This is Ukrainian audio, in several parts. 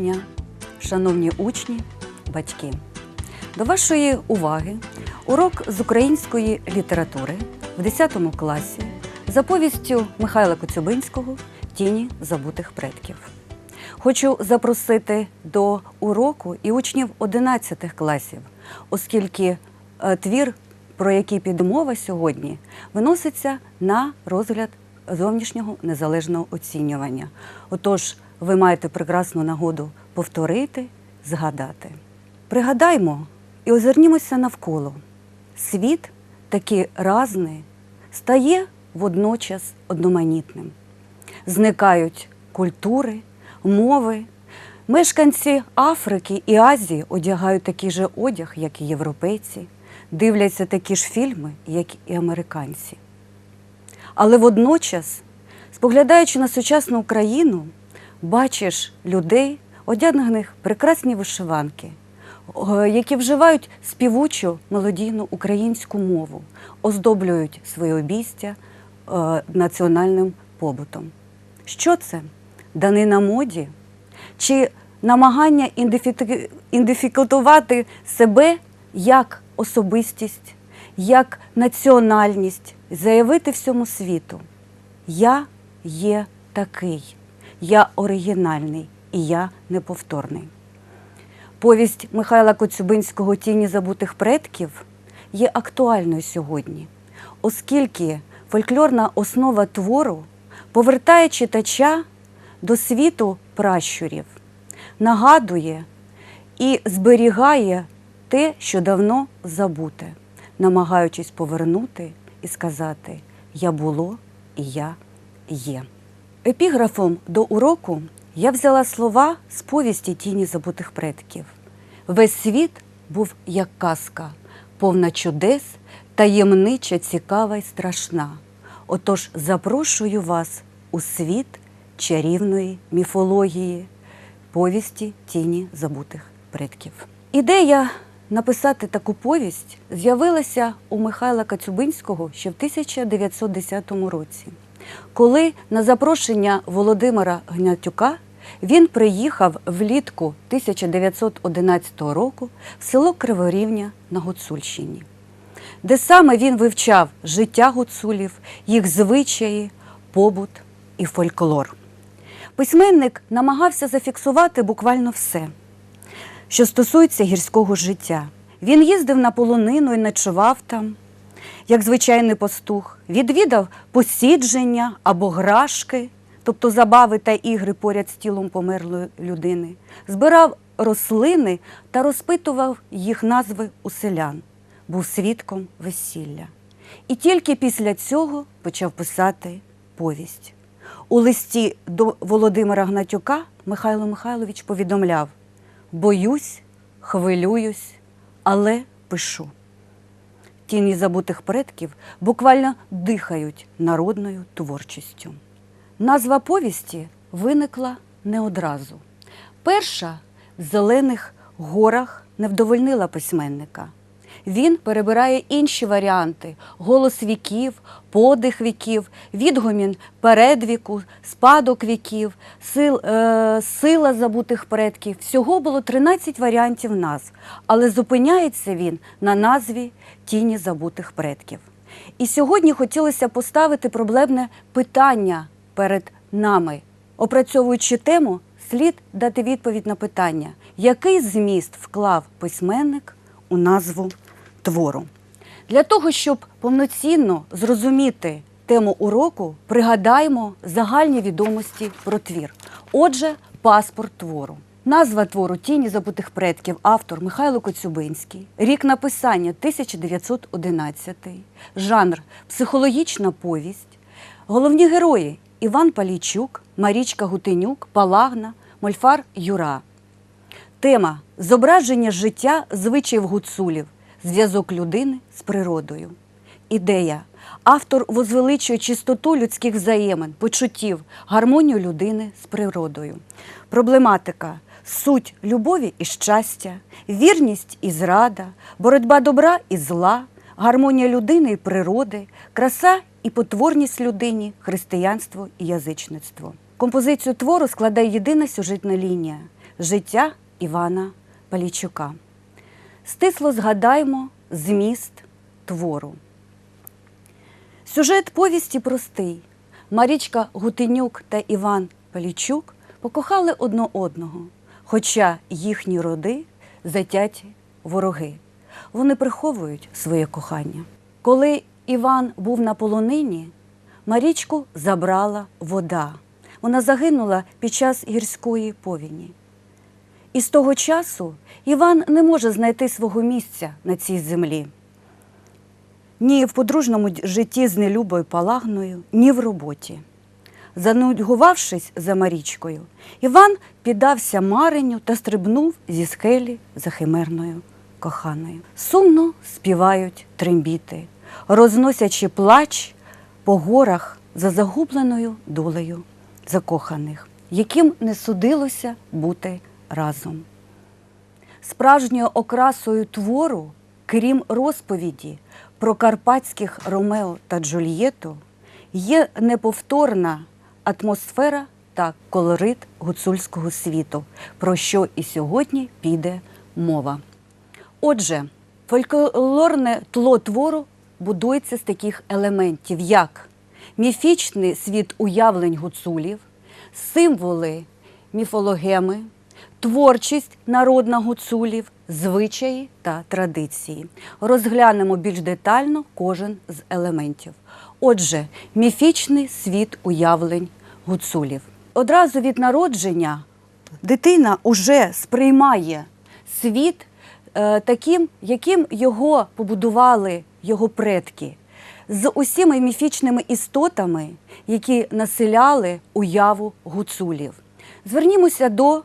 Дня, шановні учні, батьки. До вашої уваги урок з української літератури в 10 класі за повістю Михайла Коцюбинського Тіні забутих предків. Хочу запросити до уроку і учнів 11 класів, оскільки е, твір, про який піде мова сьогодні, виноситься на розгляд зовнішнього незалежного оцінювання. Отож, ви маєте прекрасну нагоду повторити, згадати. Пригадаймо і озирнімося навколо. Світ такий разний стає водночас одноманітним. Зникають культури, мови. Мешканці Африки і Азії одягають такий же одяг, як і європейці, дивляться такі ж фільми, як і американці. Але водночас, споглядаючи на сучасну Україну, бачиш людей, одягнених прекрасні вишиванки, е, які вживають співучу мелодійну українську мову, оздоблюють своє обійстя е, національним побутом. Що це? Данина моді? Чи намагання ідентифі- ідентифікувати себе як особистість, як національність, заявити всьому світу: Я є такий, я оригінальний і я неповторний. Повість Михайла Коцюбинського Тіні забутих предків є актуальною сьогодні, оскільки фольклорна основа твору повертає читача до світу пращурів, нагадує і зберігає те, що давно забуте, намагаючись повернути і сказати Я було і я є. Епіграфом до уроку я взяла слова з повісті тіні забутих предків. Весь світ був як казка, повна чудес, таємнича, цікава й страшна. Отож запрошую вас у світ чарівної міфології, повісті тіні забутих предків. Ідея написати таку повість з'явилася у Михайла Кацюбинського ще в 1910 році, коли на запрошення Володимира Гнатюка він приїхав влітку 1911 року в село Криворівня на Гуцульщині, де саме він вивчав життя гуцулів, їх звичаї, побут і фольклор. Письменник намагався зафіксувати буквально все, що стосується гірського життя. Він їздив на полонину і ночував там, як звичайний пастух, відвідав посідження або грашки, тобто забави та ігри поряд з тілом померлої людини, збирав рослини та розпитував їх назви у селян, був свідком весілля. І тільки після цього почав писати повість. У листі до Володимира Гнатюка Михайло Михайлович повідомляв: боюсь, хвилююсь, але пишу. Тіні забутих предків буквально дихають народною творчістю. Назва повісті виникла не одразу. Перша в зелених горах не вдовольнила письменника. Він перебирає інші варіанти: голос віків, подих віків, відгомін передвіку, спадок віків, сил, е, сила забутих предків. Всього було 13 варіантів назв, але зупиняється він на назві Тіні забутих предків. І сьогодні хотілося поставити проблемне питання перед нами. Опрацьовуючи тему, слід дати відповідь на питання, який зміст вклав письменник у назву твору. Для того, щоб повноцінно зрозуміти тему уроку, пригадаємо загальні відомості про твір. Отже, паспорт твору. Назва твору Тіні забутих предків, автор Михайло Коцюбинський, рік написання 1911, жанр психологічна повість, головні герої Іван Палійчук, Марічка Гутенюк, Палагна, Мольфар Юра. Тема зображення життя звичаїв гуцулів, зв'язок людини з природою. Ідея. Автор возвеличує чистоту людських взаємин, почуттів, гармонію людини з природою. Проблематика суть любові і щастя, вірність і зрада, боротьба добра і зла, гармонія людини і природи, краса і потворність людині, християнство і язичництво. Композицію твору складає єдина сюжетна лінія. життя Івана Палійчука. Стисло згадаймо зміст твору. Сюжет повісті простий. Марічка Гутенюк та Іван Палійчук покохали одне одного, хоча їхні роди затяті вороги. Вони приховують своє кохання. Коли Іван був на полонині, Марічку забрала вода. Вона загинула під час гірської повіні. І з того часу Іван не може знайти свого місця на цій землі. Ні в подружному житті з нелюбою Палагною, ні в роботі. Занудьгувавшись за Марічкою, Іван піддався маренню та стрибнув зі скелі за химерною коханою. Сумно співають трембіти, розносячи плач по горах за загубленою долею закоханих, яким не судилося бути разом. Справжньою окрасою твору, крім розповіді про карпатських Ромео та Джульєту, є неповторна атмосфера та колорит гуцульського світу, про що і сьогодні піде мова. Отже, фольклорне тло твору будується з таких елементів, як міфічний світ уявлень гуцулів, символи міфологеми, творчість народна гуцулів, звичаї та традиції. Розглянемо більш детально кожен з елементів. Отже, міфічний світ уявлень гуцулів. Одразу від народження дитина уже сприймає світ е, таким, яким його побудували його предки, з усіма міфічними істотами, які населяли уяву гуцулів. Звернімося до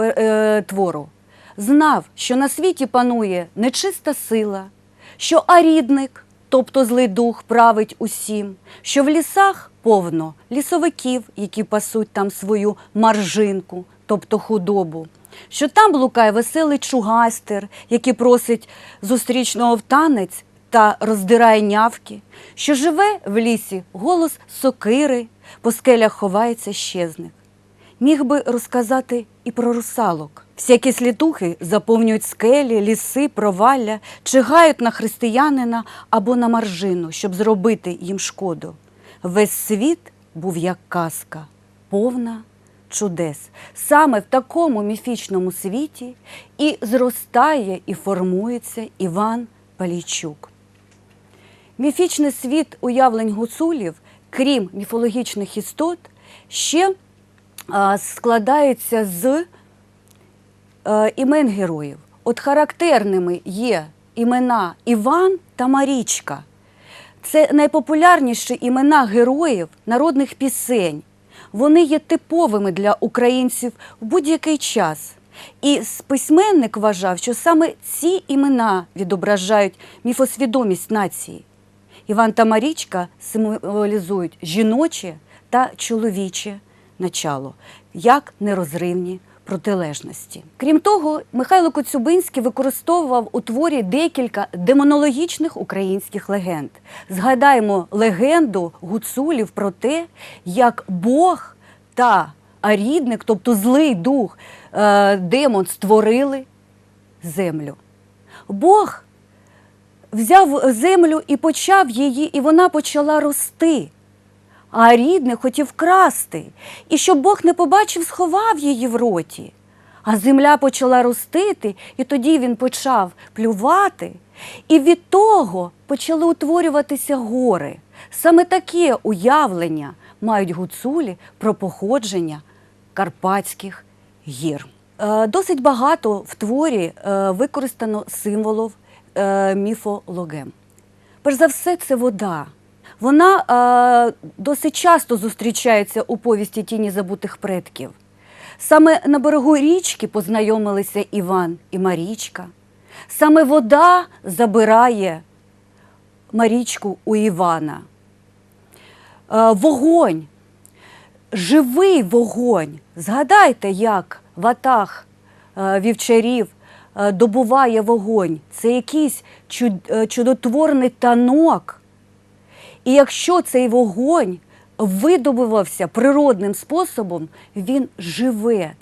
е, твору. Знав, що на світі панує нечиста сила, що арідник, тобто злий дух, править усім, що в лісах повно лісовиків, які пасуть там свою маржинку, тобто худобу, що там блукає веселий чугайстер, який просить зустрічного в танець та роздирає нявки, що живе в лісі голос сокири, по скелях ховається щезник. Міг би розказати і про русалок. Всякі слідухи заповнюють скелі, ліси, провалля, чигають на християнина або на маржину, щоб зробити їм шкоду. Весь світ був як казка, повна чудес. Саме в такому міфічному світі і зростає і формується Іван Палійчук. Міфічний світ уявлень гуцулів, крім міфологічних істот, ще складається з е, імен героїв. От характерними є імена Іван та Марічка. Це найпопулярніші імена героїв народних пісень. Вони є типовими для українців в будь-який час. І письменник вважав, що саме ці імена відображають міфосвідомість нації. Іван та Марічка символізують жіноче та чоловіче начало, як нерозривні протилежності. Крім того, Михайло Коцюбинський використовував у творі декілька демонологічних українських легенд. Згадаємо легенду гуцулів про те, як Бог та арідник, тобто злий дух, е, демон, створили землю. Бог взяв землю і почав її, і вона почала рости. А рідний хотів красти, і щоб Бог не побачив, сховав її в роті. А земля почала ростити, і тоді він почав плювати. І від того почали утворюватися гори. Саме таке уявлення мають гуцулі про походження Карпатських гір. Е, Досить багато в творі е, використано символів е, міфологем. Перш за все, це вода. Вона е, досить часто зустрічається у повісті тіні забутих предків. Саме на берегу річки познайомилися Іван і Марічка. Саме вода забирає Марічку у Івана. Е, вогонь, живий вогонь. Згадайте, як ватаг е, вівчарів е, добуває вогонь. Це якийсь е, чудотворний танок. І якщо цей вогонь видобувався природним способом, він живе.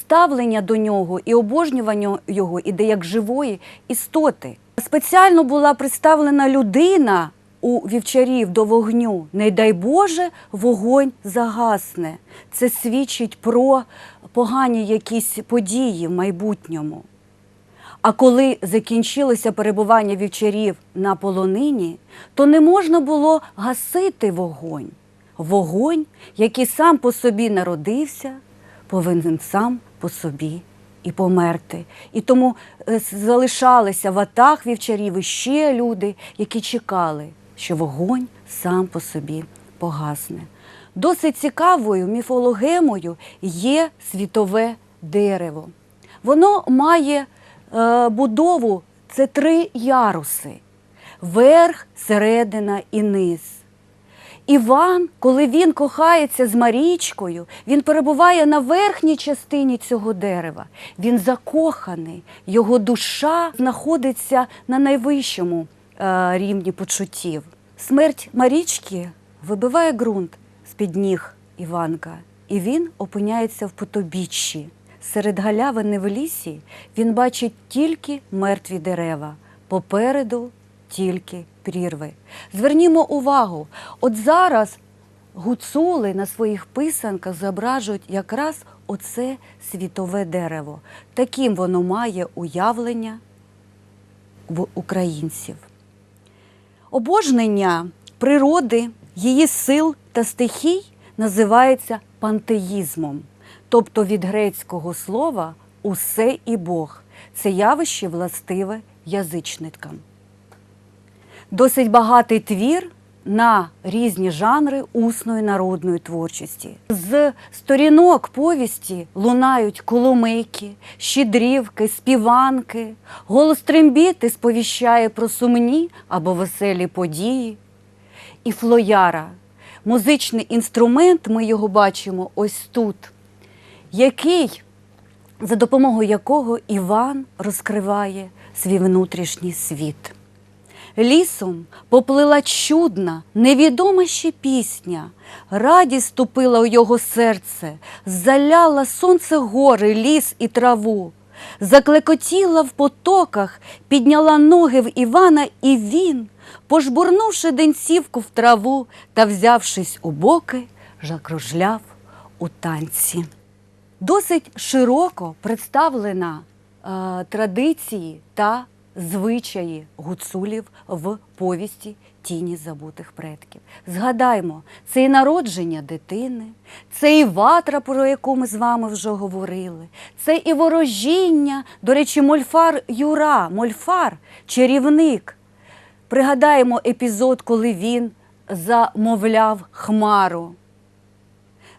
ставлення до нього і обожнювання його іде як живої істоти. Спеціально була представлена людина у вівчарів до вогню. Не дай Боже, вогонь загасне. Це свідчить про погані якісь події в майбутньому. А коли закінчилося перебування вівчарів на полонині, то не можна було гасити вогонь. Вогонь, який сам по собі народився, повинен сам по собі і померти. І тому е, залишалися в атах вівчарів іще люди, які чекали, що вогонь сам по собі погасне. Досить цікавою міфологемою є світове дерево. Воно має будову це три яруси: верх, середина і низ. Іван, коли він кохається з Марічкою, він перебуває на верхній частині цього дерева. Він закоханий, його душа знаходиться на найвищому е, рівні почуттів. Смерть Марічки вибиває ґрунт з-під ніг Іванка, і він опиняється в потобіччі. Серед галявини в лісі він бачить тільки мертві дерева, попереду тільки прірви. Звернімо увагу, от зараз гуцули на своїх писанках зображують якраз оце світове дерево. Таким воно має уявлення в українців. Обожнення природи, її сил та стихій називається пантеїзмом, тобто від грецького слова усе і Бог. Це явище властиве язичникам. Досить багатий твір на різні жанри усної народної творчості. З сторінок повісті лунають коломийки, щедрівки, співанки, голос трембіти сповіщає про сумні або веселі події. І флояра музичний інструмент, ми його бачимо ось тут, який, за допомогою якого Іван розкриває свій внутрішній світ. Лісом поплила чудна, невідома ще пісня, радість ступила у його серце, заляла сонце гори, ліс і траву, заклекотіла в потоках, підняла ноги в Івана, і він, пожбурнувши денцівку в траву та взявшись у боки, закружляв у танці. Досить широко представлена е, традиції та звичаї гуцулів в повісті Тіні забутих предків. Згадаймо, це і народження дитини, це і ватра, про яку ми з вами вже говорили, це і ворожіння, до речі, Мольфар Юра, Мольфар, чарівник. Пригадаємо епізод, коли він замовляв хмару.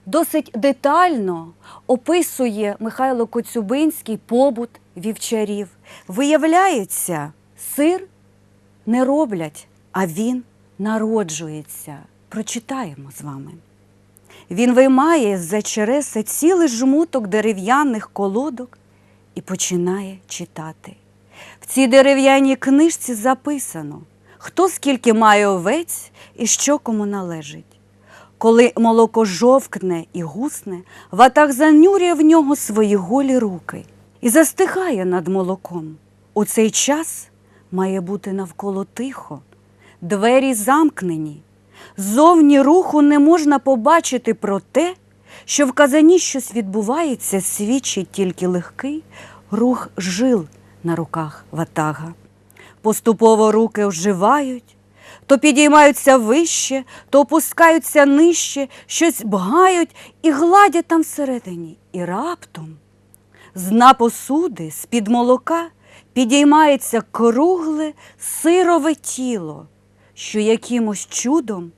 Досить детально описує Михайло Коцюбинський побут вівчарів. Виявляється, сир не роблять, а він народжується. Прочитаємо з вами. Він виймає з-за череса цілий жмуток дерев'яних колодок і починає читати. В цій дерев'яній книжці записано, хто скільки має овець і що кому належить. Коли молоко жовкне і гусне, ватаг занюрює в нього свої голі руки і застигає над молоком. У цей час має бути навколо тихо, двері замкнені. Зовні руху не можна побачити про те, що в казані щось відбувається, свідчить тільки легкий рух жил на руках ватага. Поступово руки оживають, то підіймаються вище, то опускаються нижче, щось бгають і гладять там всередині. І раптом з дна посуди, з-під молока, підіймається кругле сирове тіло, що якимось чудом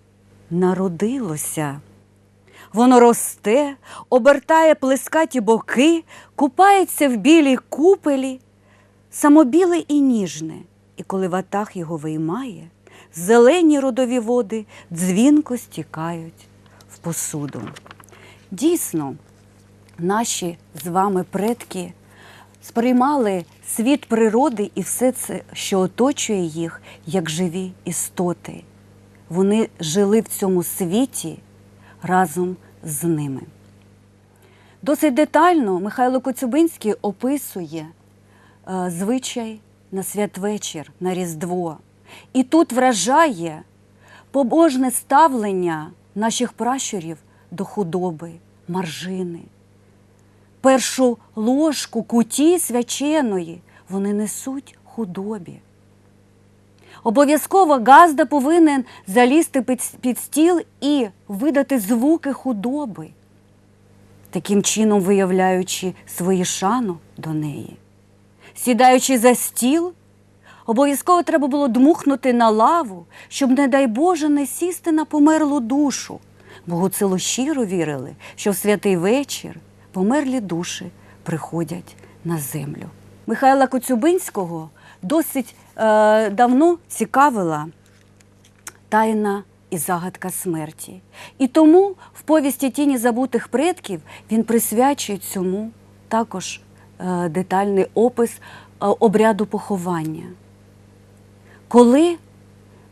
народилося. Воно росте, обертає плескаті боки, купається в білій купелі, самобіле і ніжне, і коли ватах його виймає, зелені родові води дзвінко стікають в посуду. Дійсно, наші з вами предки сприймали світ природи і все це, що оточує їх, як живі істоти. Вони жили в цьому світі разом з ними. Досить детально Михайло Коцюбинський описує е, звичай на святвечір, на Різдво. І тут вражає побожне ставлення наших пращурів до худоби, маржини. Першу ложку куті свяченої вони несуть худобі. Обов'язково газда повинен залізти під, стіл і видати звуки худоби, таким чином виявляючи свою шану до неї. Сідаючи за стіл, обов'язково треба було дмухнути на лаву, щоб, не дай Боже, не сісти на померлу душу. Бо гуцило щиро вірили, що в святий вечір померлі душі приходять на землю. Михайла Коцюбинського досить е, давно цікавила тайна і загадка смерті. І тому в повісті Тіні забутих предків він присвячує цьому також е, детальний опис е, обряду поховання. Коли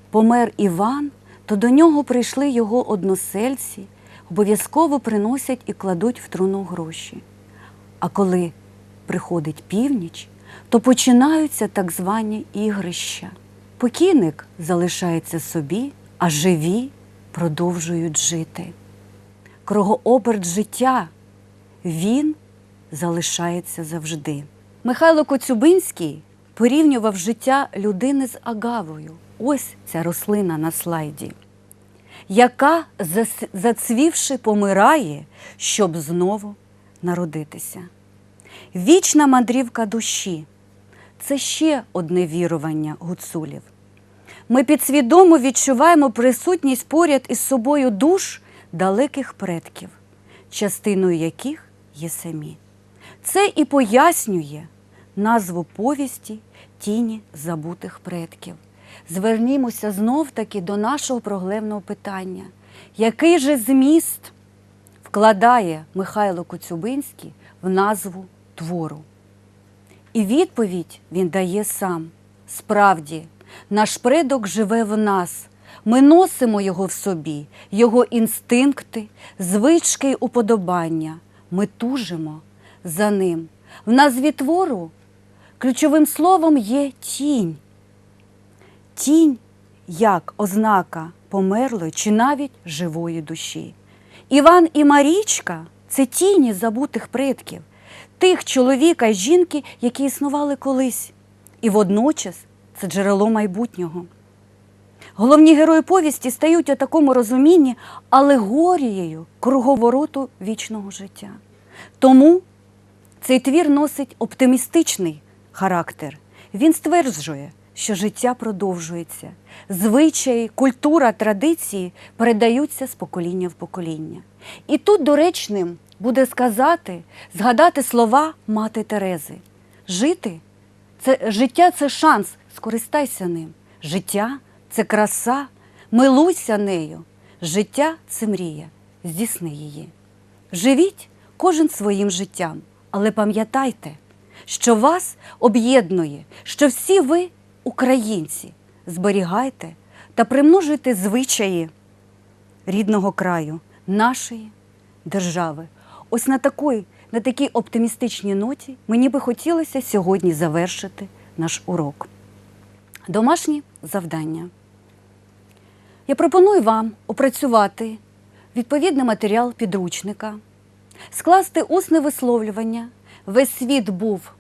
помер Іван, то до нього прийшли його односельці, обов'язково приносять і кладуть в труну гроші. А коли приходить північ, то починаються так звані ігрища. Покійник залишається собі, а живі продовжують жити. Кругооберт життя він залишається завжди. Михайло Коцюбинський порівнював життя людини з агавою. Ось ця рослина на слайді, яка, зацвівши, помирає, щоб знову народитися. Вічна мандрівка душі це ще одне вірування гуцулів. Ми підсвідомо відчуваємо присутність поряд із собою душ далеких предків, частиною яких є самі. Це і пояснює назву повісті Тіні забутих предків. Звернімося знов таки до нашого проблемного питання. Який же зміст вкладає Михайло Коцюбинський в назву твору? І відповідь він дає сам. Справді, наш предок живе в нас. Ми носимо його в собі, його інстинкти, звички й уподобання. Ми тужимо за ним. В назві твору ключовим словом є тінь. Тінь як ознака померлої чи навіть живої душі. Іван і Марічка це тіні забутих предків, тих чоловіка й жінки, які існували колись, і водночас це джерело майбутнього. Головні герої повісті стають у такому розумінні алегорією круговороту вічного життя. Тому цей твір носить оптимістичний характер. Він стверджує, що життя продовжується, звичаї, культура, традиції передаються з покоління в покоління. І тут доречним буде сказати, згадати слова мати Терези. Жити це життя це шанс, скористайся ним. Життя це краса, милуйся нею. Життя це мрія, здійсни її. Живіть кожен своїм життям, але пам'ятайте, що вас об'єднує, що всі ви українці. Зберігайте та примножуйте звичаї рідного краю, нашої держави. Ось на такій, на такій оптимістичній ноті мені би хотілося сьогодні завершити наш урок. Домашні завдання. Я пропоную вам опрацювати відповідний матеріал підручника, скласти усне висловлювання. Весь світ був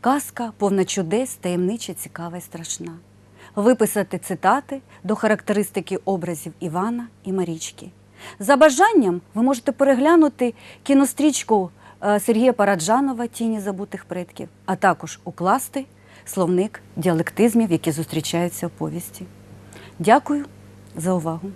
казка, повна чудес, таємнича, цікава і страшна. Виписати цитати до характеристики образів Івана і Марічки. За бажанням ви можете переглянути кінострічку е, Сергія Параджанова Тіні забутих предків, а також укласти словник діалектизмів, які зустрічаються у повісті. Дякую за увагу.